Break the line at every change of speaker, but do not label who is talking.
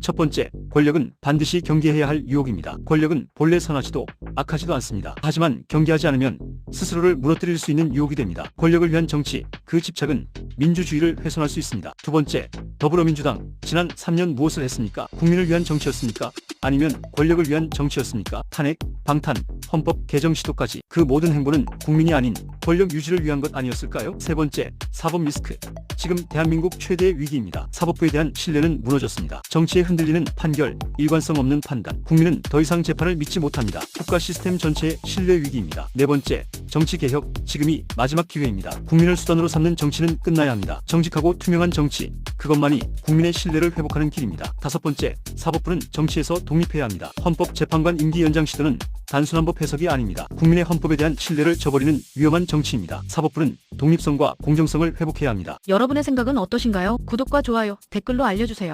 첫 번째, 권력은 반드시 경계해야 할 유혹입니다. 권력은 본래 선하지도 악하지도 않습니다. 하지만 경계하지 않으면 스스로를 무너뜨릴 수 있는 유혹이 됩니다. 권력을 위한 정치, 그 집착은 민주주의를 훼손할 수 있습니다. 두 번째, 더불어민주당 지난 3년 무엇을 했습니까? 국민을 위한 정치였습니까? 아니면 권력을 위한 정치였습니까? 탄핵, 방탄, 헌법 개정 시도까지 그 모든 행보는 국민이 아닌 권력 유지를 위한 것 아니었을까요? 세 번째, 사법 리스크. 지금 대한민국 최대의 위기입니다. 사법부에 대한 신뢰는 무너졌습니다. 정치에 흔들리는 판결, 일관성 없는 판단. 국민은 더 이상 재판을 믿지 못합니다. 국가 시스템 전체의 신뢰 위기입니다. 네 번째, 정치 개혁. 지금이 마지막 기회입니다. 국민을 수단으로 삼는 정치는 끝나야 합니다. 정직하고 투명한 정치. 그것만이 국민의 신뢰를 회복하는 길입니다. 다섯 번째, 사법부는 정치에서 독립해야 합니다. 헌법재판관 임기 연장 시도는 단순한 법 해석이 아닙니다. 국민의 헌법에 대한 신뢰를 저버리는 위험한 정치입니다. 사법부는 독립성과 공정성을 회복해야 합니다.
여러분의 생각은 어떠신가요? 구독과 좋아요, 댓글로 알려주세요.